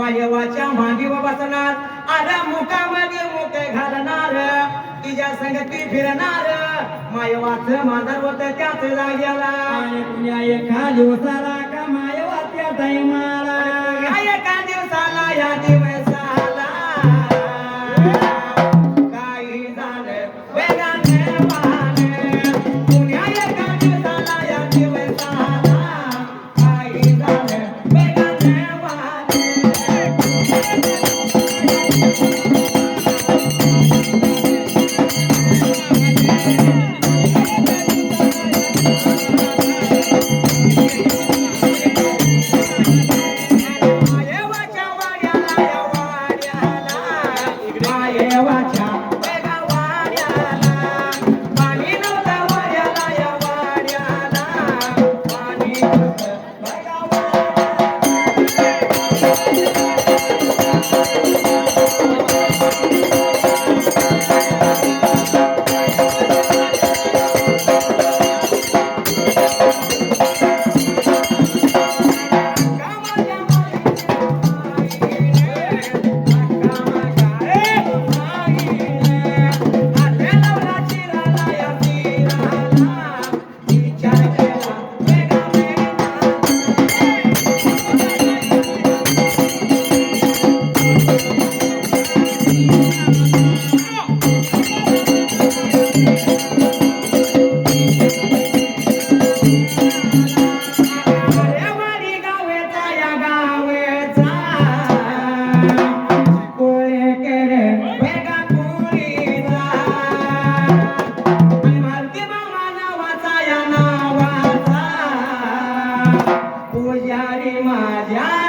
मायवाच्या मागे बसणार. आला मुखामध्ये मुके घालणार. तिच्या संगती फिरणार. मायवाच मांजर होत त्याच जाग्याला एका दिवसाला का मायवाच्या टाइमाला एका दिवसाला या दिवस Yeah.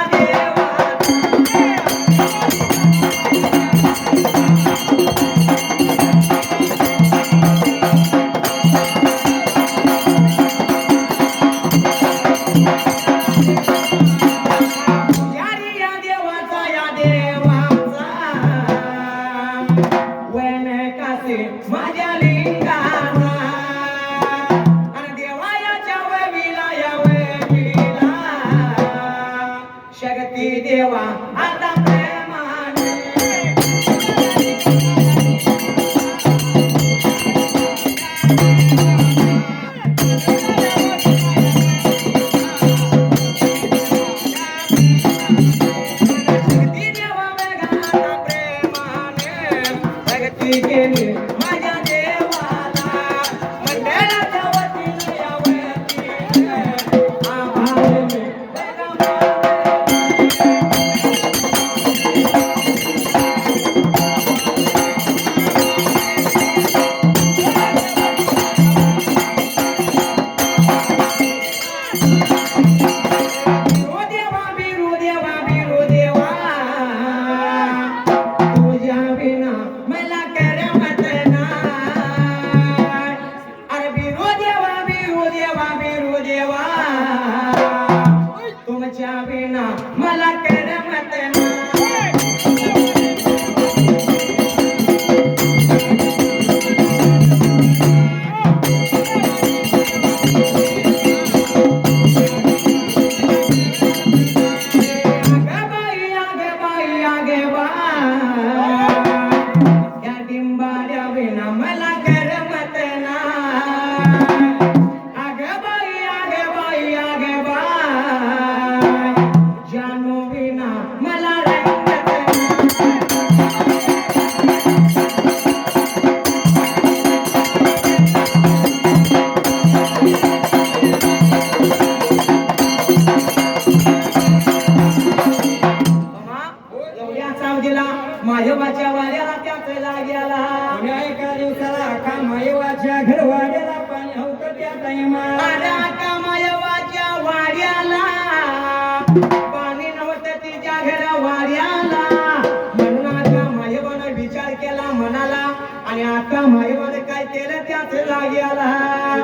त्याच जाग्याला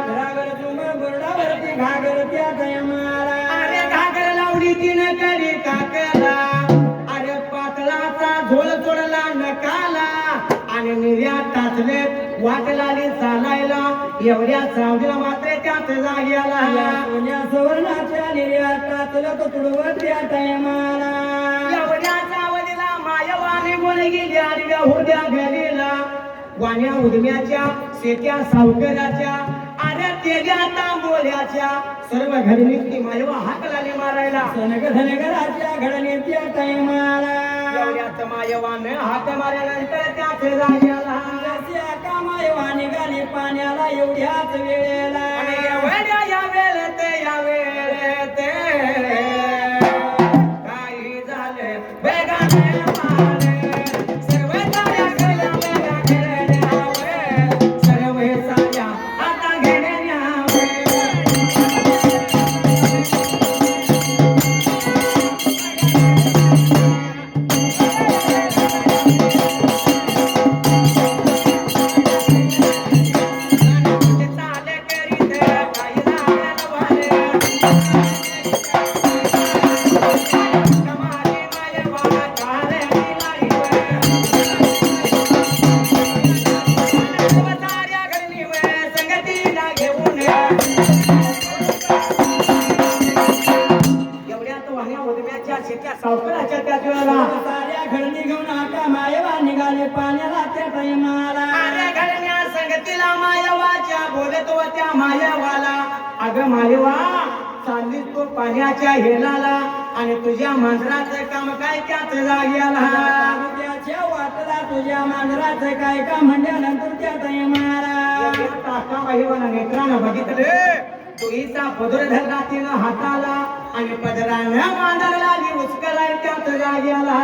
घरावर तुम्ही बोर्डावरती घागर त्या टाइमाला अरे घागर लावली तिनं करी काकला. अरे पातळाचा झोल तोडला नकाला. आणि निर्या टाचले वाट लागली चालायला. एवढ्या चावडीला मात्र त्याच जाग्याला पुण्या सुवर्णाच्या निर्यात टाचलं तो तुडवत त्या टाइमाला एवढ्या चावडीला मायवाने बोल गेली आडव्या होत्या घरीला. वाण्या उदम्याच्या शेत्या सावकऱ्याच्या अरे तेल्या तांबोल्याच्या सर्व निघती मायवा हाक लागली मारायला. सनग धनगराच्या घडणीच्या टाइमाला एवढ्यात मायवाने हाक मारल्यानंतर त्याच जाग्याला. रस्त्या कामायवा निघाली पाण्याला एवढ्याच वेळेला. एवढ्या या वेळेत या वेळेत. टाइमाला नेत्रानं बघितले? तुईचा पदर धरला तिनं हाताला आणि पदरानं मांजर लागली उचकलाय त्याच जाग्याला.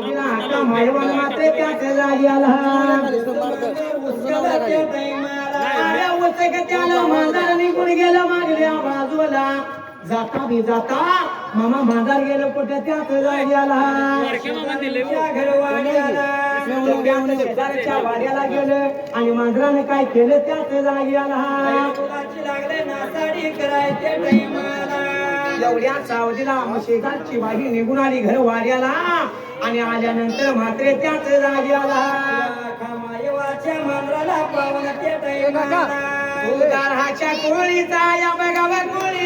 आता मायवाला त्याच त्याला निघून गेलं मागल्या बाजूला जाता बी जाता मामा कुठे त्याच जागी घरवाड्याला वाड्याला गेलं आणि मांजराने काय केलं त्याच जागी लागले नासाडी एवढ्या सावजीला शेजारची बाई निघून आली घर वाड्याला आणि आल्यानंतर मात्र त्याच जागी आला खामायवाच्या मांजराला पावन उदाराच्या कोळीचा या बघावा कोळीचा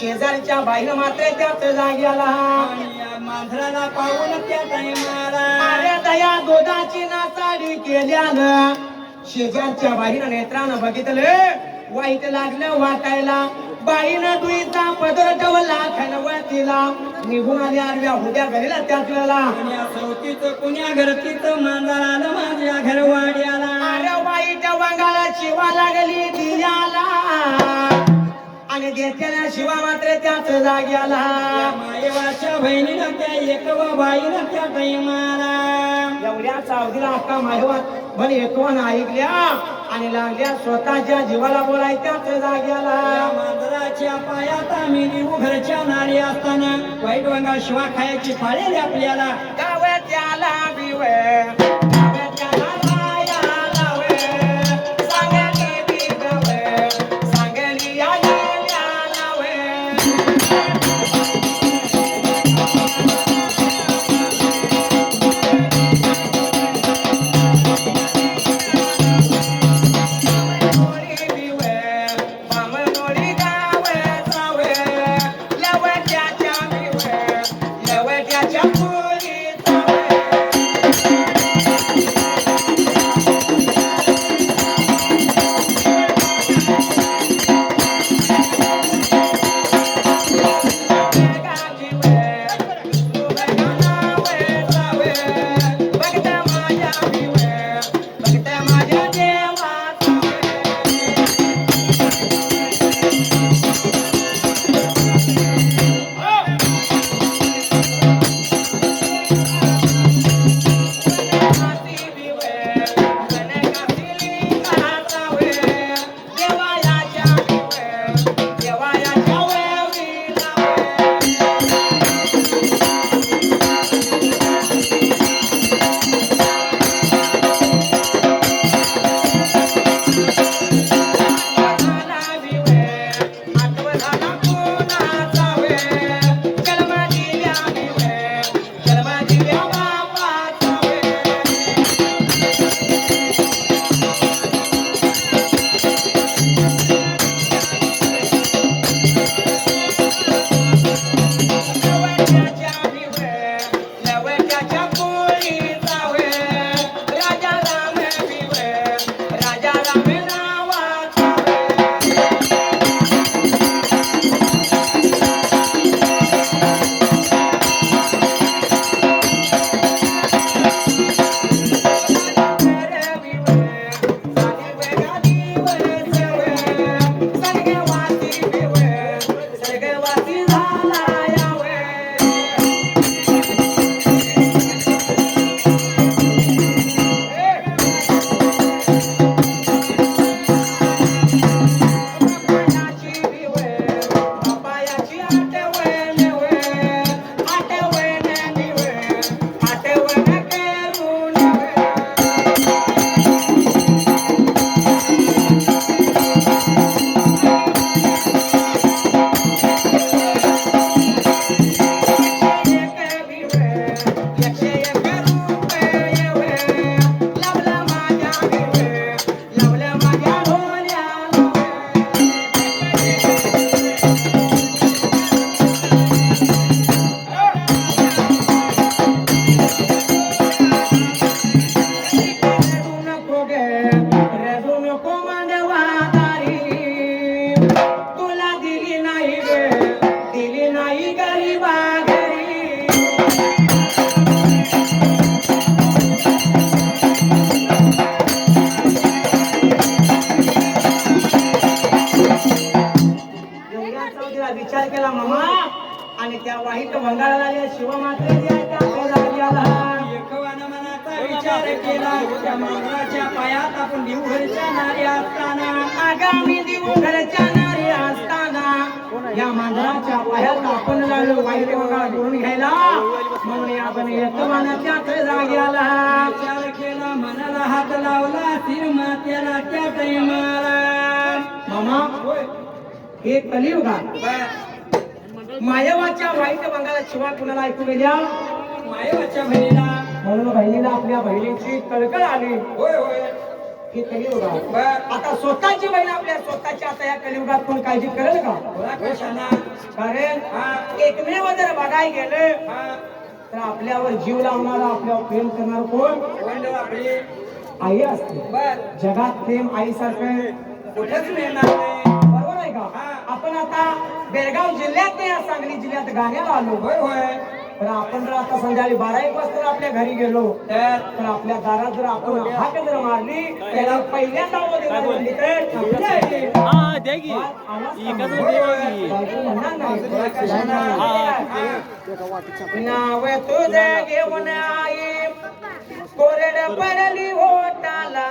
शेजारच्या बाईनं मात्र त्याच जागी मांजराला पाहून त्या टायमाला दया दुधाची नाचाडी केल्यानं शेजारच्या बाईनं नेत्रानं बघितलं. वाईट लागलं वाटायला. बाईनं दुईचा पदर ठेवला खनवतीला निघून आली आडव्या उद्या घरीला त्याच वेळेला कुण्या सवतीचं कुण्या घरतीचं मांजर आलं माझ्या घरवाड्याला. अरे वाईट वांगाला शिवा लागली दियाला. आणि देत्याला शिवा मात्र त्याच जाग्याला. मायवाच्या बहिणीनं त्या एकवा बाईनं त्या टायमाला एवढ्या सावधीला अक्का मायवात पण एकवण ऐकल्या आणि लागल्या स्वतःच्या जीवाला बोलायच्याच त्या जाग्याला. देवाच्या पायात आम्ही देऊ घरच्या नारी असताना. वाईट वंगा शिवा खायची फाळेली आपल्याला. गावाच्याला आला गावाच्याला विचार केला. त्या मंदिराच्या पायात आपण देऊ नारी असताना आगामी देऊ नारी असताना या मांजराच्या पायात आपण लागलो. वाईट वंगाळ करून घ्यायला. म्हणून आपण एकमानाच्या जाग्याला विचार केला. मनाला हात लावला. तीर मात्याला त्या टाइमाला मामा हे कलियुगा मायवाच्या वाईट वंगाला शिवा कुणाला ऐकू गेल्या मायवाच्या बहिणीला. म्हणून बहिणीला आपल्या बहिणीची कळकळ आली. होय होय. हे आता स्वतःची बहीण आपल्या स्वतःची आता या कलियुगात कोण काळजी करेल का? कारण एकमेव जर बघाय गेलं हा. तर आपल्यावर जीव लावणारा आपल्यावर प्रेम करणार कोण? आपली? आई असते. जगात प्रेम आईसारखं कुठेच मिळणार नाही. बरोबर आहे का. आपण आता बेळगाव जिल्ह्यात नाही, सांगली जिल्ह्यात गाण्याला आलो. होय होय. तर आपण जर आता संध्याकाळी बारा एक वाजता जर आपल्या घरी गेलो तर? आपल्या दारात जर आपण हाक जर मारली त्याला पहिल्यांदा. हा हा. नाव तुझे घेऊन आई कोरड पडली होटाला